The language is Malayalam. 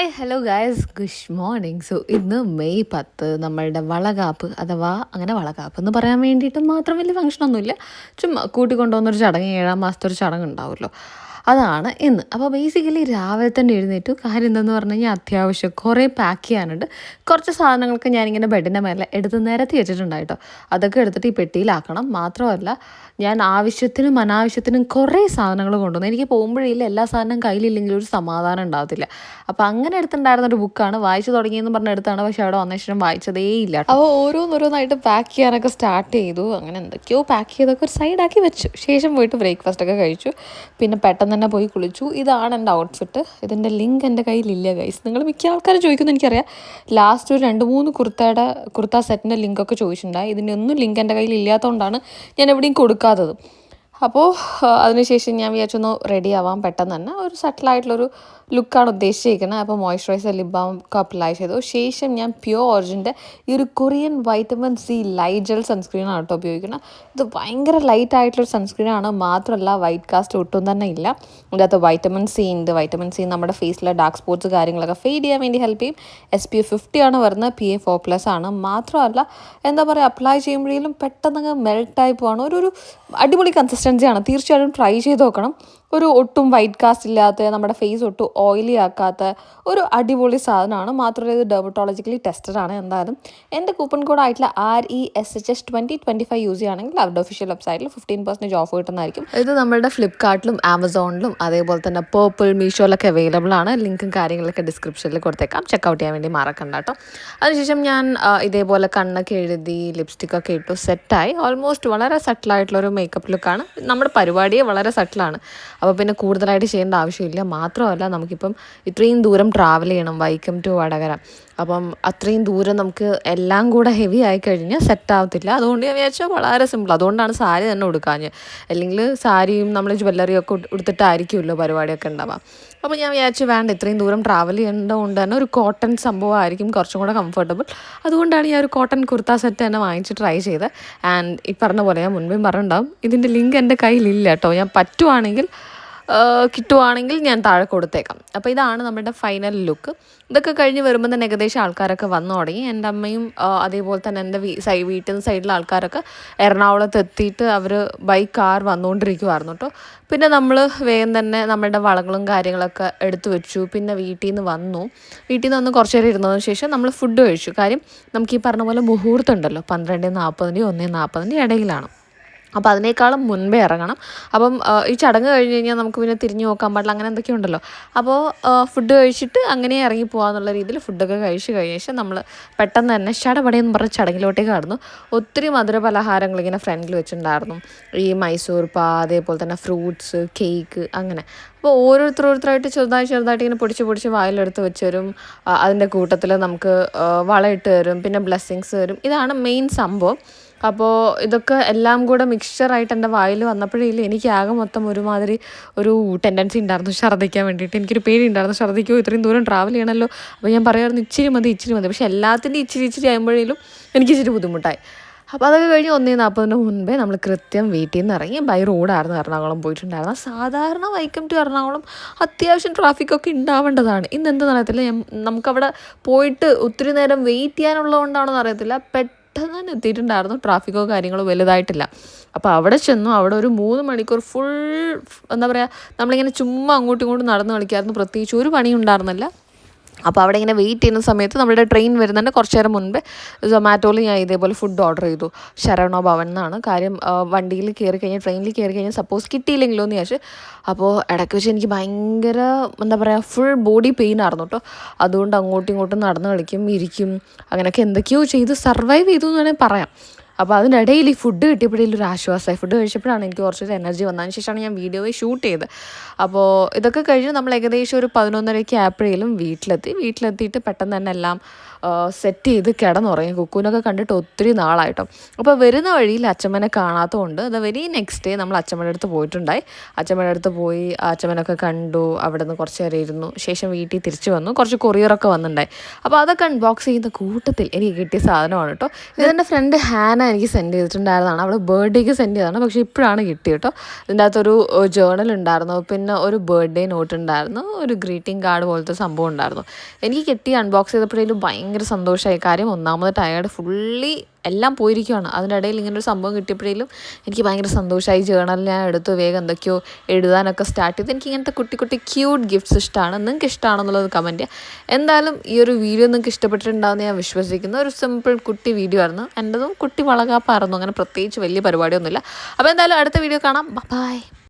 Hi hello guys good morning so ഇന്ന് മെയ് പത്ത് നമ്മളുടെ വളകാപ്പ് അഥവാ അങ്ങനെ വളകാപ്പ് എന്ന് പറയാൻ വേണ്ടിയിട്ട് മാത്രം വലിയ ഫംഗ്ഷനൊന്നുമില്ല ചുമ്മാ കൂട്ടിക്കൊണ്ടുവന്നൊരു ചടങ്ങ് ഏഴാം മാസത്തെ ഒരു ചടങ്ങ് ഉണ്ടാവുമല്ലോ. അതാണ് ഇന്ന് അപ്പോൾ ബേസിക്കലി രാവിലെ തന്നെ എഴുന്നേറ്റു. കാര്യം എന്തെന്ന് പറഞ്ഞു കഴിഞ്ഞാൽ അത്യാവശ്യം കുറേ പാക്ക് ചെയ്യാനുണ്ട്. കുറച്ച് സാധനങ്ങളൊക്കെ ഞാനിങ്ങനെ ബെഡിന്റെ മേലെ എടുത്ത് നിരത്തി വെച്ചിട്ടുണ്ടായിട്ടോ. അതൊക്കെ എടുത്തിട്ട് ഈ പെട്ടിയിലാക്കണം. മാത്രമല്ല ഞാൻ ആവശ്യത്തിനും അനാവശ്യത്തിനും കുറേ സാധനങ്ങൾ കൊണ്ടുവന്നു. എനിക്ക് പോകുമ്പോഴില്ല എല്ലാ സാധനവും കയ്യിലില്ലെങ്കിൽ ഒരു സമാധാനം ഉണ്ടാകത്തില്ല. അപ്പോൾ അങ്ങനെ എടുത്തിട്ടുണ്ടായിരുന്ന ഒരു ബുക്കാണ് വായിച്ചു തുടങ്ങിയെന്ന് പറഞ്ഞ എടുത്താണ്. പക്ഷേ അവിടെ വന്ന ശേഷം വായിച്ചതേ ഇല്ല അപ്പോൾ ഓരോന്നോരോന്നായിട്ട് പാക്ക് ചെയ്യാനൊക്കെ സ്റ്റാർട്ട് ചെയ്തു. അങ്ങനെ എന്തൊക്കെയോ പാക്ക് ചെയ്തൊക്കെ ഒരു സൈഡാക്കി വെച്ചു. ശേഷം പോയിട്ട് ബ്രേക്ക്ഫാസ്റ്റ് ഒക്കെ കഴിച്ചു. പിന്നെ പെട്ടെന്ന് തന്നെ പോയി കുളിച്ചു. ഇതാണ് എന്റെ ഔട്ട്ഫിറ്റ് ഇതിന്റെ ലിങ്ക് എന്റെ കയ്യിലില്ല ഗൈസ് നിങ്ങൾ മിക്ക ആൾക്കാരും ചോദിക്കുന്നു എനിക്കറിയാം. ലാസ്റ്റ് ഒരു രണ്ട് മൂന്ന് കുർത്തയുടെ കുർത്ത സെറ്റിന്റെ ലിങ്കൊക്കെ ചോദിച്ചിട്ടുണ്ടായി. ഇതിന്റെ ഒന്നും ലിങ്ക് എന്റെ കയ്യിൽ ഇല്ലാത്തതുകൊണ്ടാണ് ഞാൻ എവിടെയും കൊടുക്കാത്തത്. അപ്പോൾ അതിനുശേഷം ഞാൻ വിചാരിച്ചൊന്ന് റെഡി ആവാൻ പെട്ടെന്ന് തന്നെ. ഒരു സെറ്റിലായിട്ടുള്ളൊരു ലുക്കാണ് ഉദ്ദേശിച്ചിരിക്കുന്നത്. അപ്പോൾ മോയ്സ്ചറൈസർ ലിപ് ബാം ഒക്കെ അപ്ലൈ ചെയ്തു. ശേഷം ഞാൻ പ്യുവർ ഓറിജിന്റെ ഈ ഒരു Korean vitamin C light gel സൺസ്ക്രീനാണ് കേട്ടോ ഉപയോഗിക്കുന്നത്. ഇത് ഭയങ്കര ലൈറ്റ് ആയിട്ടുള്ളൊരു സൺസ്ക്രീനാണ് മാത്രമല്ല വൈറ്റ് കാസ്റ്റ് ഒട്ടും തന്നെ ഇല്ല. ഇതിനകത്ത് വൈറ്റമിൻ സി ഉണ്ട്. വൈറ്റമിൻ സി നമ്മുടെ ഫേസിലെ ഡാർക്ക് സ്പോട്ട്സ് കാര്യങ്ങളൊക്കെ ഫെയ്ഡ് ചെയ്യാൻ വേണ്ടി ഹെൽപ്പ് ചെയ്യും. എസ് പി എഫ് ഫിഫ്റ്റി ആണ് വരുന്നത്. പി എ ഫോർ പ്ലസ് ആണ്. മാത്രമല്ല എന്താ പറയുക അപ്ലൈ ചെയ്യുമ്പോഴേലും പെട്ടെന്ന് മെൽട്ടായി പോവാണ്. ഒരു ഒരു അടിപൊളി കൺസിസ്റ്റൻസിയാണ് തീർച്ചയായിട്ടും ട്രൈ ചെയ്ത് നോക്കണം. ഒരു ഒട്ടും വൈറ്റ് കാസ്റ്റ് ഇല്ലാത്ത നമ്മുടെ ഫേസ് ഒട്ടും ഓയിലി ആക്കാത്ത ഒരു അടിപൊളി സാധനമാണ്. മാത്രമല്ല ഇത് ഡെർമറ്റോളജിക്കലി ടെസ്റ്റഡ് ആണ് എന്തായാലും. എന്റെ കൂപ്പൺ കോഡ് ആയിട്ടുള്ള R E S H S twenty twenty five use ചെയ്യുകയാണെങ്കിൽ അവരുടെ ഒഫീഷ്യൽ വെബ്സൈറ്റിൽ ഫിഫ്റ്റീൻ പെർസെന്റേജ് ഓഫ് കിട്ടുന്നതായിരിക്കും. ഇത് നമ്മുടെ ഫ്ലിപ്കാർട്ടിലും ആമസോണിലും അതേപോലെ തന്നെ പേർപ്പിൾ മീഷോയിലൊക്കെ അവൈലബിൾ ആണ്. ലിങ്കും കാര്യങ്ങളൊക്കെ ഡിസ്ക്രിപ്ഷനിൽ കൊടുത്തേക്കാം. ചെക്കൗട്ട് ചെയ്യാൻ വേണ്ടി മറക്കണ്ട കേട്ടോ. അതിനുശേഷം ഞാൻ ഇതേപോലെ കണ്ണൊക്കെ എഴുതി ലിപ്സ്റ്റിക്കൊക്കെ ഇട്ടു സെറ്റായി ഓൾമോസ്റ്റ് വളരെ സട്ടിലായിട്ടുള്ളൊരു മേക്കപ്പ് ലുക്കാണ് നമ്മുടെ പരിപാടിയെ വളരെ സട്ടിലാണ് അപ്പോൾ പിന്നെ കൂടുതലായിട്ട് ചെയ്യേണ്ട ആവശ്യമില്ല. മാത്രമല്ല നമുക്കിപ്പം ഇത്രയും ദൂരം ട്രാവൽ ചെയ്യണം. വൈക്കം ടു വടകര. അപ്പം അത്രയും ദൂരം നമുക്ക് എല്ലാം കൂടെ ഹെവി ആയി കഴിഞ്ഞാൽ സെറ്റ് ആവത്തില്ല. അതുകൊണ്ട് ഞാൻ വിചാരിച്ചാൽ വളരെ സിമ്പിൾ അതുകൊണ്ടാണ് സാരി തന്നെ ഉടുക്കാഞ്ഞ്. അല്ലെങ്കിൽ സാരിയും നമ്മൾ ജ്വല്ലറിയും ഒക്കെ ഉട്- ഉടുത്തിട്ടായിരിക്കുമല്ലോ പരിപാടിയൊക്കെ ഉണ്ടാവുക. അപ്പോൾ ഞാൻ വിചാരിച്ചു വേണ്ട ഇത്രയും ദൂരം ട്രാവൽ ചെയ്യേണ്ടതുകൊണ്ട് തന്നെ ഒരു കോട്ടൺ സംഭവമായിരിക്കും കുറച്ചും കൂടെ കംഫർട്ടബിൾ അതുകൊണ്ടാണ് ഞാൻ ഒരു കോട്ടൺ കുർത്ത സെറ്റ് തന്നെ വാങ്ങിച്ച് ട്രൈ ചെയ്ത്. ആൻഡ് ഈ പറഞ്ഞ പോലെ ഞാൻ മുൻപേയും പറഞ്ഞിട്ടുണ്ടാവും ഇതിന്റെ ലിങ്ക് എന്റെ കയ്യിലില്ല കേട്ടോ. ഞാൻ പറ്റുവാണെങ്കിൽ കിട്ടുവാണെങ്കിൽ ഞാൻ താഴെ കൊടുത്തേക്കാം. അപ്പോൾ ഇതാണ് നമ്മുടെ ഫൈനൽ ലുക്ക് ഇതൊക്കെ കഴിഞ്ഞ് വരുമ്പോൾ തന്നെ ഏകദേശം ആൾക്കാരൊക്കെ വന്നു തുടങ്ങി. എന്റെ അമ്മയും അതേപോലെ തന്നെ എന്റെ സൈ വീട്ടിൽ നിന്ന് സൈഡിലെ ആൾക്കാരൊക്കെ എറണാകുളത്ത് എത്തിയിട്ട് അവർ ബൈ കാർ വന്നുകൊണ്ടിരിക്കുമായിരുന്നു കേട്ടോ പിന്നെ നമ്മൾ വേഗം തന്നെ നമ്മുടെ വളകളും കാര്യങ്ങളൊക്കെ എടുത്തു വെച്ചു. പിന്നെ വീട്ടിൽ നിന്ന് വന്നു. വീട്ടിൽ നിന്ന് വന്ന് കുറച്ച് നേരം ഇരുന്നതിന് ശേഷം നമ്മൾ ഫുഡ് കഴിച്ചു. കാര്യം നമുക്ക് ഈ പറഞ്ഞ പോലെ മുഹൂർത്തം ഉണ്ടല്ലോ. പന്ത്രണ്ട് നാൽപ്പതിന്റെയും ഒന്നേ നാൽപ്പതിന്റെയും ഇടയിലാണ്. അപ്പോൾ അതിനേക്കാളും മുൻപേ ഇറങ്ങണം. അപ്പം ഈ ചടങ്ങ് കഴിഞ്ഞ് കഴിഞ്ഞാൽ നമുക്ക് പിന്നെ തിരിഞ്ഞു നോക്കാൻ പാടില്ല അങ്ങനെ എന്തൊക്കെ ഉണ്ടല്ലോ. അപ്പോൾ ഫുഡ് കഴിച്ചിട്ട് അങ്ങനെ ഇറങ്ങി പോകാന്നുള്ള രീതിയിൽ ഫുഡൊക്കെ കഴിച്ച് കഴിഞ്ഞ ശേഷം നമ്മൾ പെട്ടെന്ന് തന്നെ ചടപടയെന്ന് പറഞ്ഞ ചടങ്ങിലോട്ടേക്ക് കടന്നു. ഒത്തിരി മധുര പലഹാരങ്ങൾ ഇങ്ങനെ ഫ്രണ്ടിൽ വെച്ചിട്ടുണ്ടായിരുന്നു. ഈ മൈസൂർ പാ അതേപോലെ തന്നെ ഫ്രൂട്ട്സ് കേക്ക് അങ്ങനെ. അപ്പോൾ ഓരോരുത്തർ ഓരോരുത്തരായിട്ട് ചെറുതായി ചെറുതായിട്ട് ഇങ്ങനെ പൊടിച്ച് പൊടിച്ച് വായിലെടുത്ത് വെച്ച് തരും. അതിന്റെ കൂട്ടത്തിൽ നമുക്ക് വളയിട്ട് തരും. പിന്നെ ബ്ലെസ്സിങ്സ് തരും. ഇതാണ് മെയിൻ സംഭവം. അപ്പോൾ ഇതൊക്കെ എല്ലാം കൂടെ മിക്സ്ചറായിട്ട് എന്റെ വായിൽ വന്നപ്പോഴേ എനിക്ക് ആകെ മൊത്തം ഒരുമാതിരി ഒരു ടെൻഡൻസി ഉണ്ടായിരുന്നു ഛർദ്ദിക്കാൻ വേണ്ടിയിട്ട്. എനിക്കൊരു പേടി ഉണ്ടായിരുന്നു ഛർദ്ദിക്കോ ഇത്രയും ദൂരം ട്രാവൽ ചെയ്യണമല്ലോ അപ്പോൾ ഞാൻ പറയുമായിരുന്നു ഇച്ചിരി മതി ഇച്ചിരി മതി. പക്ഷേ എല്ലാത്തിന്റെ ഇച്ചിരി ഇച്ചിരി ആകുമ്പോഴേലും എനിക്ക് ഇച്ചിരി ബുദ്ധിമുട്ടായി. അപ്പോൾ അതൊക്കെ കഴിഞ്ഞ് ഒന്നേ നാൽപ്പതിന് മുൻപേ നമ്മൾ കൃത്യം വീട്ടിൽ നിന്ന് ഇറങ്ങി ബൈ റോഡായിരുന്നു എറണാകുളം പോയിട്ടുണ്ടായിരുന്നത്. സാധാരണ വൈക്കം ടു എറണാകുളം അത്യാവശ്യം ട്രാഫിക്കൊക്കെ ഉണ്ടാവേണ്ടതാണ് ഇന്ന് എന്താണെന്ന് അറിയത്തില്ല നമുക്കവിടെ പോയിട്ട് ഒത്തിരി നേരം വെയിറ്റ് ചെയ്യാനുള്ളതുകൊണ്ടാണോ എന്ന് അറിയത്തില്ല. പെട്ടെന്ന് തന്നെ എത്തിയിട്ടുണ്ടായിരുന്നു. ട്രാഫിക്കോ കാര്യങ്ങളോ വലുതായിട്ടില്ല. അപ്പോൾ അവിടെ ചെന്നു അവിടെ ഒരു മൂന്ന് മണിക്കൂർ ഫുൾ എന്താ പറയുക നമ്മളിങ്ങനെ ചുമ്മാ അങ്ങോട്ടും ഇങ്ങോട്ടും നടന്ന് കളിക്കായിരുന്നു. പ്രത്യേകിച്ച് ഒരു പണിയും ഉണ്ടായിരുന്നില്ല. അപ്പോൾ അവിടെ ഇങ്ങനെ വെയിറ്റ് ചെയ്യുന്ന സമയത്ത് നമ്മുടെ ട്രെയിൻ വരുന്നതിന്റെ കുറച്ച് നേരം മുൻപേ. സൊമാറ്റോയിൽ ഞാൻ ഇതേപോലെ ഫുഡ് ഓർഡർ ചെയ്തു. ശരണോ ഭവൻ എന്നാണ്. കാര്യം വണ്ടിയിൽ കയറി കഴിഞ്ഞാൽ ട്രെയിനിൽ കയറി കഴിഞ്ഞാൽ സപ്പോസ് കിട്ടിയില്ലെങ്കിലോ എന്ന് ചോദിച്ചു അപ്പോൾ ഇടയ്ക്ക് വെച്ച് എനിക്ക് ഭയങ്കര എന്താ പറയുക ഫുൾ ബോഡി പെയിൻ ആയിരുന്നു കേട്ടോ. അതുകൊണ്ട് അങ്ങോട്ടും ഇങ്ങോട്ടും നടന്ന് കളിക്കും ഇരിക്കും. അങ്ങനെയൊക്കെ എന്തൊക്കെയോ ചെയ്ത്. സർവൈവ് ചെയ്തു എന്ന് വേണമെങ്കിൽ പറയാം. അപ്പോൾ അതിനിടയിൽ ഈ ഫുഡ് കിട്ടിയപ്പോഴേലും ഒരു ആശ്വാസമായി. ഫുഡ് കഴിച്ചപ്പോഴാണ് എനിക്ക് കുറച്ചൊരു എനർജി വന്നതിന് ശേഷമാണ് ഞാൻ വീഡിയോ ഷൂട്ട് ചെയ്തത്. അപ്പോൾ ഇതൊക്കെ കഴിഞ്ഞ് നമ്മൾ ഏകദേശം ഒരു പതിനൊന്നരയ്ക്ക് ആപ്പിഴയിലും വീട്ടിലെത്തി. വീട്ടിലെത്തിയിട്ട് പെട്ടെന്ന് തന്നെ എല്ലാം സെറ്റ് ചെയ്ത് കിടന്നുറങ്ങി. കുക്കുവിനൊക്കെ കണ്ടിട്ട് ഒത്തിരി നാളായിട്ടോ. അപ്പോൾ വരുന്ന വഴിയിൽ അച്ഛമ്മനെ കാണാത്തതുകൊണ്ട് അത് വെരി നെക്സ്റ്റ് ഡേ നമ്മൾ അച്ഛമ്മയുടെ അടുത്ത് പോയിട്ടുണ്ടായി. അച്ഛമ്മയുടെ അടുത്ത് പോയി അച്ഛമ്മനൊക്കെ കണ്ടു അവിടെ നിന്ന് കുറച്ച് നേരം ഇരുന്നു. ശേഷം വീട്ടിൽ തിരിച്ചു വന്നു. കുറച്ച് കൊറിയറൊക്കെ വന്നിട്ടുണ്ടായി അപ്പോൾ അതൊക്കെ അൺബോക്സ് ചെയ്യുന്ന കൂട്ടത്തിൽ എനിക്ക് കിട്ടിയ സാധനമാണ് കേട്ടോ ഇതെന്റെ ഫ്രണ്ട് ഹാന എനിക്ക് സെൻഡ് ചെയ്തിട്ടുണ്ടായിരുന്നതാണ്. അവൾ ബർത്ത്ഡേക്ക് സെൻഡ് ചെയ്തതാണ്. പക്ഷേ ഇപ്പോഴാണ് കിട്ടിയത് കേട്ടോ ഇതിന്റെ അകത്തൊരു ജേണൽ ഉണ്ടായിരുന്നു. പിന്നെ ഒരു ബർത്ത്ഡേ നോട്ട് ഉണ്ടായിരുന്നു. ഒരു ഗ്രീറ്റിംഗ് കാർഡ് പോലത്തെ സംഭവം ഉണ്ടായിരുന്നു. എനിക്ക് കിട്ടി അൺബോക്സ് ചെയ്തപ്പോഴേലും ഭയങ്കര സന്തോഷമായി കാര്യം ഒന്നാമത് ടയേർഡ് ഫുള്ളി എല്ലാം പോയിരിക്കുകയാണ് അതിന്റെ ഇടയിൽ ഇങ്ങനെ ഒരു സംഭവം കിട്ടിയപ്പോഴേലും എനിക്ക് ഭയങ്കര സന്തോഷമായി ജേണൽ ഞാൻ എടുത്തു വേഗം എന്തൊക്കെയോ എഴുതാനൊക്കെ സ്റ്റാർട്ട് ചെയ്ത്. എനിക്ക് ഇങ്ങനത്തെ കുട്ടി കുട്ടി ക്യൂട്ട് ഗിഫ്റ്റ്സ് ഇഷ്ടമാണ് നിങ്ങൾക്ക് ഇഷ്ടമാണെന്നുള്ളത് കമന്റ് എന്തായാലും ഈ ഒരു വീഡിയോ നിങ്ങൾക്ക് ഇഷ്ടപ്പെട്ടിട്ടുണ്ടാവുമെന്ന് ഞാൻ വിശ്വസിക്കുന്നു. ഒരു സിമ്പിൾ കുട്ടി വീഡിയോ ആയിരുന്നു. എന്റെതും കുട്ടി വളകാപ്പായിരുന്നു. അങ്ങനെ പ്രത്യേകിച്ച് വലിയ പരിപാടിയൊന്നുമില്ല. അപ്പോൾ എന്തായാലും അടുത്ത വീഡിയോ കാണാം. ബൈ.